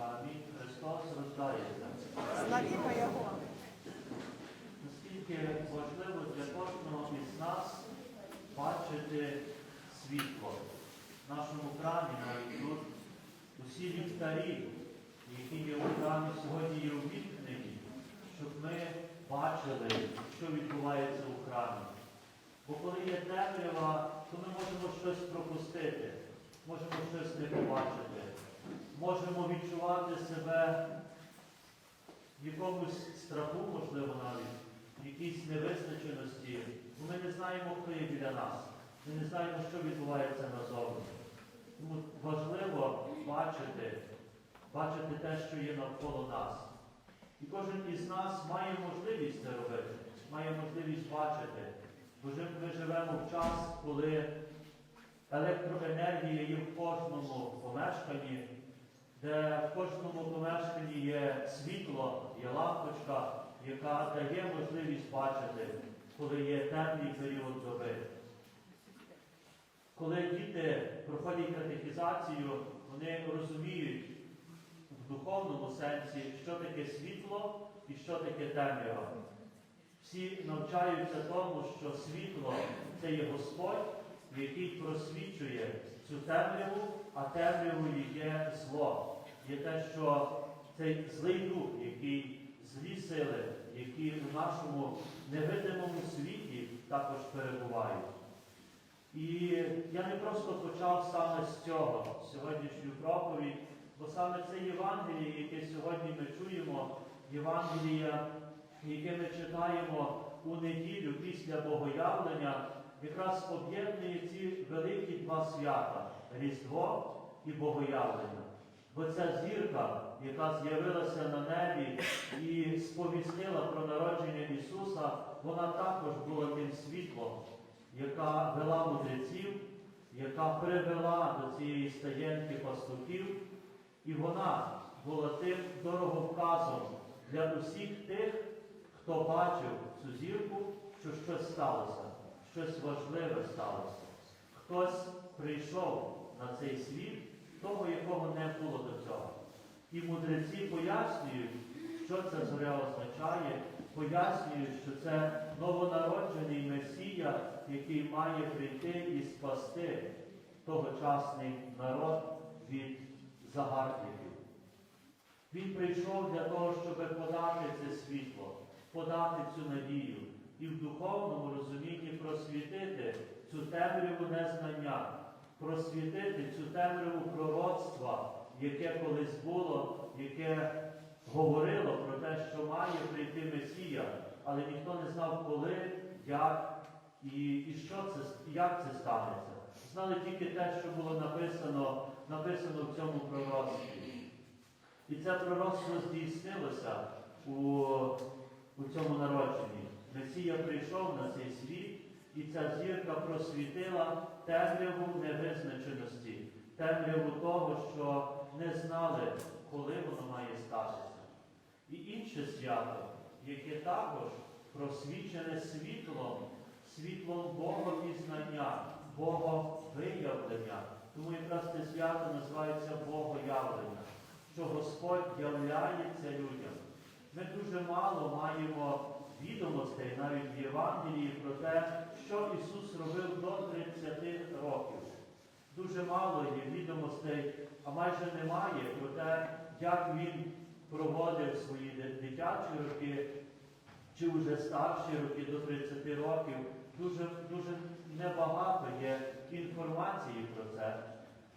Амінь. Христос рождається. Славімо Його. Наскільки важливо для кожного із нас бачити світло. В нашому храмі навіть тут усі ліхтарі, які є у храмі сьогодні є увімкнені, щоб ми бачили, що відбувається у храмі. Бо коли є темрява, то ми можемо щось пропустити, можемо щось не побачити, можемо відчувати себе в якомусь страху, можливо, навіть, в якійсь невизначеності. Бо ми не знаємо, хто є біля нас. Ми не знаємо, що відбувається назовні. Тому важливо бачити, бачити те, що є навколо нас. І кожен із нас має можливість це робити, має можливість бачити. Бо ми живемо в час, коли електроенергія є в кожному помешканні, де в кожному помешканні є світло, є лампочка, яка дає можливість бачити, коли є темний період доби. Коли діти проходять катехізацію, вони розуміють в духовному сенсі, що таке світло і що таке темрява. Всі навчаються тому, що світло це є Господь, який просвічує цю темряву, а темрявою є зло. Є те, що цей злий дух, який злі сили, які у нашому невидимому світі також перебувають. І я не просто почав саме з цього сьогоднішню проповідь, бо саме це Євангеліє, яке сьогодні ми чуємо, Євангелія, яке ми читаємо у неділю після Богоявлення, якраз об'єднує ці великі два свята Різдво і Богоявлення. Бо ця зірка, яка з'явилася на небі і сповістила про народження Ісуса, вона також була тим світлом, яка вела мудреців, яка привела до цієї стаєнки пастухів, і вона була тим дороговказом для усіх тих, хто бачив цю зірку, що щось сталося, щось важливе сталося. Хтось прийшов на цей світ, того, якого не було до цього. І мудреці пояснюють, що ця зоря означає, пояснюють, що це новонароджений Месія, який має прийти і спасти тогочасний народ від загарбників. Він прийшов для того, щоб подати це світло, подати цю надію і в духовному розумінні просвітити цю темряву незнання, просвітити цю темряву пророцтва, яке колись було, яке говорило про те, що має прийти Месія, але ніхто не знав, коли, як і, і що це, як це станеться. Знали тільки те, що було написано, написано в цьому пророцтві. І це пророцтво здійснилося у, у цьому народженні. Месія прийшов на цей світ, і ця зірка просвітила темряву невизначеності, темряву того, що не знали, коли воно має статися. І інше свято, яке також просвічене світлом, світлом Богопізнання, Боговиявлення. Тому якраз це свято називається Богоявлення, що Господь являється людям. Ми дуже мало маємо відомостей навіть в Євангелії про те, що Ісус робив до 30 років. Дуже мало є відомостей, а майже немає про те, як Він проводив свої дитячі роки, чи вже старші роки до 30 років. Дуже, дуже небагато є інформації про це.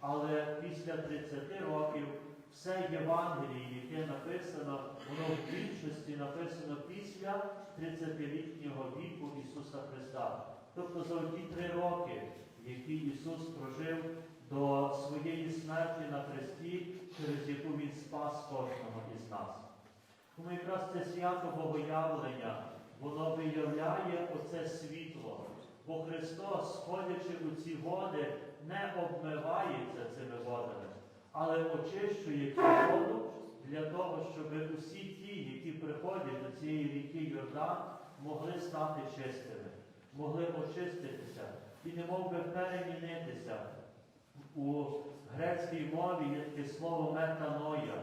Але після 30 років все Євангеліє, яке написано, воно в більшості написано після 30-літнього віку Ісуса Христа. Тобто за ті три роки, які Ісус прожив до своєї смерті на хресті, через яку Він спас кожного із нас. Тому якраз це свято Богоявлення, воно виявляє оце світло. Бо Христос, сходячи у ці води, не обмивається цими водами, але очищує цю воду для того, щоб усі ті, які приходять до цієї ріки Йордан, могли стати чистими, могли очиститися і не мов би перемінитися. У грецькій мові є таке слово метаноя,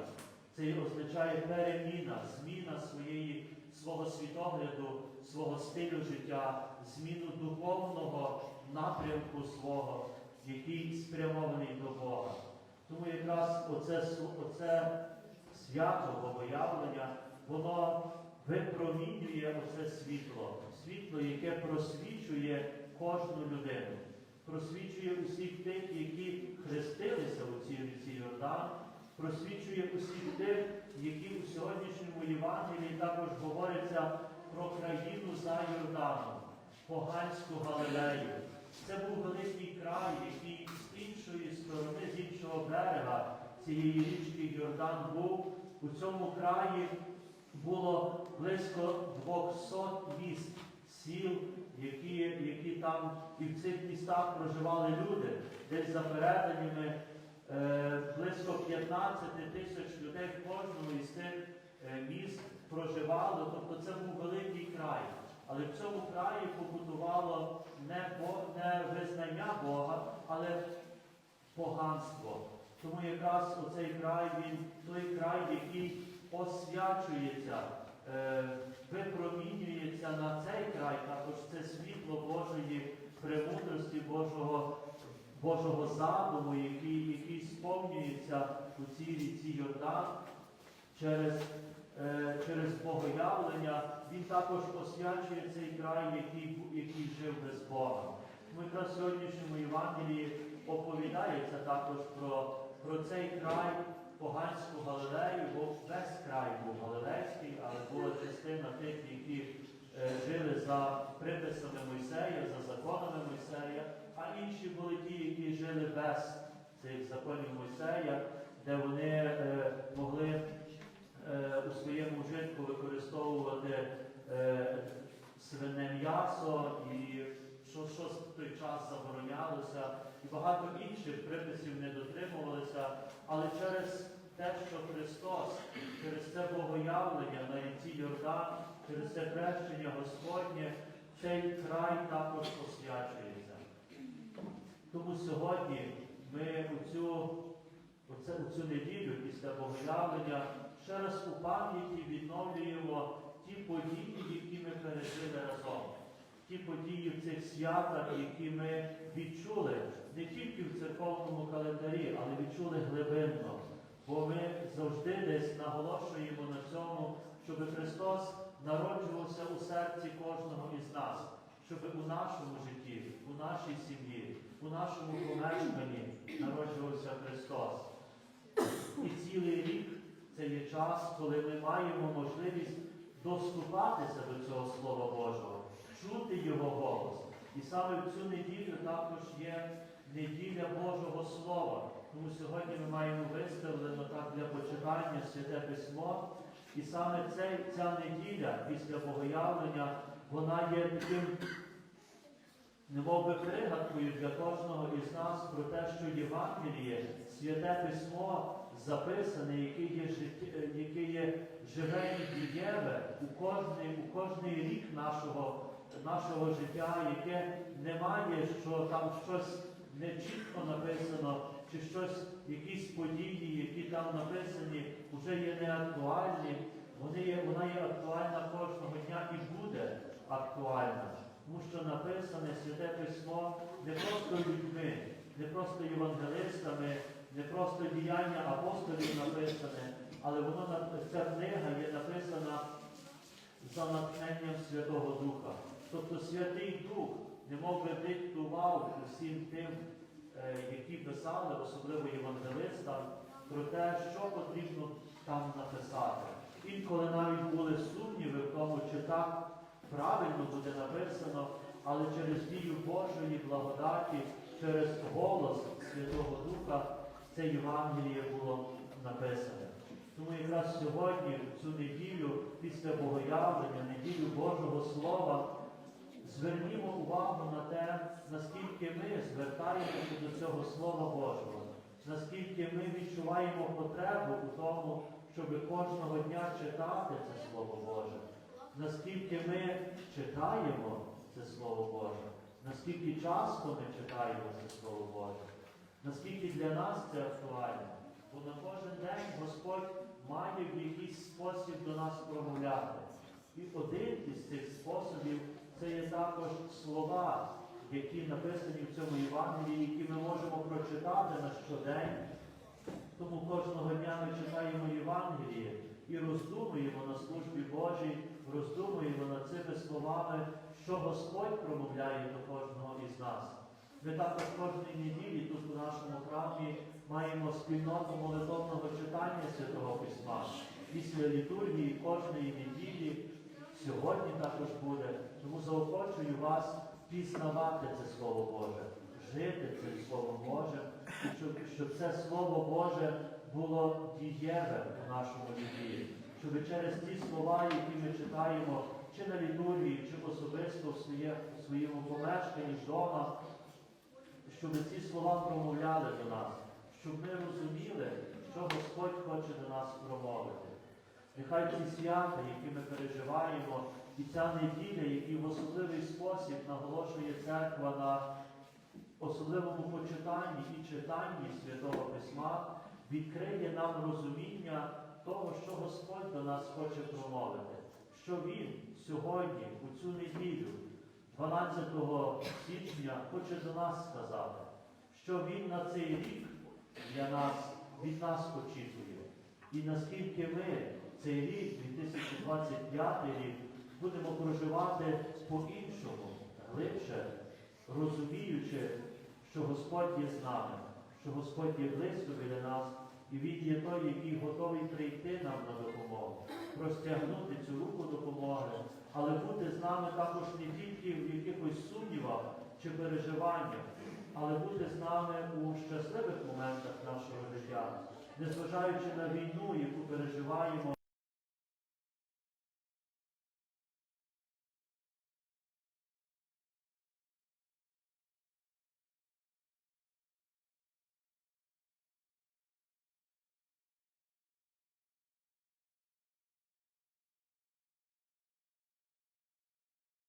Це означає переміна, зміна своєї, свого світогляду, свого стилю життя, зміну духовного напрямку свого, який спрямований до Бога. Тому якраз оце, оце свято Богоявлення, воно випромінює оце світло, світло, яке просвічує кожну людину, просвічує усіх тих, які хрестилися у цій ріці Йордан, просвічує усіх тих, які у сьогоднішньому Євангелії також говориться про країну за Йорданом, поганську Галилею. Це був великий край, який іншої сторони, з іншого берега цієї річки Йордан був. У цьому краї було близько 200 міст, сіл, які, які там і в цих містах проживали люди. Десь за переданнями е, близько 15 тисяч людей в кожному із цих е, міст проживало. Тобто це був великий край. Але в цьому краї побудувало не, Бо- не визнання Бога, але поганство. Тому якраз оцей край, він той край, який освячується, е, випромінюється на цей край, також це світло Божої премудрості, Божого, Божого задуму, який, який сповнюється у цій ріці Йордан через, е, через Богоявлення. Він також освячує цей край, який, який жив без Бога. Ми в сьогоднішньому Євангелії оповідається також про, про цей край поганську Галилею, бо весь край був галилейський, але була частина тих, які е, жили за приписами Мойсея, за законами Мойсея, а інші були ті, які жили без цих законів Мойсея, де вони е, могли е, у своєму житку використовувати е, свине м'ясо і що, що в той час заборонялося, і багато інших приписів не дотримувалися, але через те, що Христос, через це богоявлення на ріці Йордан, через це хрещення Господнє, цей край також освячується. Тому сьогодні ми у цю, оце, у цю неділю після богоявлення ще раз у пам'яті відновлюємо ті події, які ми пережили разом. Ті події в цих святах, які ми відчули не тільки в церковному календарі, але відчули глибинно. Бо ми завжди десь наголошуємо на цьому, щоб Христос народжувався у серці кожного із нас, щоб у нашому житті, у нашій сім'ї, у нашому помешканні народжувався Христос. І цілий рік це є час, коли ми маємо можливість доступатися до цього Слова Божого, чути Його голос. І саме в цю неділю також є неділя Божого Слова. Тому сьогодні ми маємо виставлено так для почитання Святе Письмо. І саме цей, ця неділя після Богоявлення, вона є таким немов би пригадкою для кожного із нас про те, що Євангеліє, святе письмо записане, яке є, яке є живе і дієве у кожний, у кожний рік нашого, нашого життя, яке не має, що там щось не чітко написано, чи щось, якісь події, які там написані, вже є неактуальні. Вони є, вона є актуальна кожного дня і буде актуальна. Тому що написане Святе Письмо не просто людьми, не просто євангелистами, не просто діяння апостолів написане, але воно ця книга є написана за натхненням Святого Духа. Тобто Святий Дух немов би диктував усім тим, е, які писали, особливо євангелистам, про те, що потрібно там написати. Інколи навіть були сумніви в тому, чи так правильно буде написано, але через дію Божої благодаті, через голос Святого Духа це Євангеліє було написане. Тому якраз сьогодні, цю неділю, після Богоявлення, неділю Божого Слова, звернімо увагу на те, наскільки ми звертаємося до цього Слова Божого, наскільки ми відчуваємо потребу у тому, щоб кожного дня читати це Слово Боже, наскільки ми читаємо це Слово Боже, наскільки часто ми читаємо це Слово Боже, наскільки для нас це актуально. бо на кожен день Господь має в якийсь спосіб до нас промовляти. І один із цих способів це є також слова, які написані в цьому Євангелії, які ми можемо прочитати на щодень. Тому кожного дня ми читаємо Євангеліє і роздумуємо на службі Божій, роздумуємо над цими словами, що Господь промовляє до кожного із нас. Ми також кожної неділі тут у нашому храмі маємо спільноту молитовного читання Святого Письма. Після літургії кожної неділі сьогодні також буде. Тому заохочую вас пізнавати це Слово Боже, жити цим Словом Божим, щоб, щоб це Слово Боже було дієве в нашому житті, щоб через ті слова, які ми читаємо, чи на літургії, чи особисто в, своє, в своєму помешканні вдома, щоб ці слова промовляли до нас, щоб ми розуміли, що Господь хоче до нас промовити. Нехай ці свята, які ми переживаємо, і ця неділя, які в особливий спосіб наголошує церква на особливому почитанні і читанні Святого Письма, відкриє нам розуміння того, що Господь до нас хоче промовити, що Він сьогодні, у цю неділю, 12 січня, хоче до нас сказати, що Він на цей рік для нас, від нас очікує. І наскільки ми цей рік, 2025 рік, будемо проживати по-іншому, глибше, розуміючи, що Господь є з нами, що Господь є близько біля нас, і Він є той, який готовий прийти нам на допомогу, простягнути цю руку допомоги, але бути з нами також не тільки в якихось сумнівах чи переживаннях, але бути з нами у щасливих моментах нашого життя, незважаючи на війну, яку переживаємо.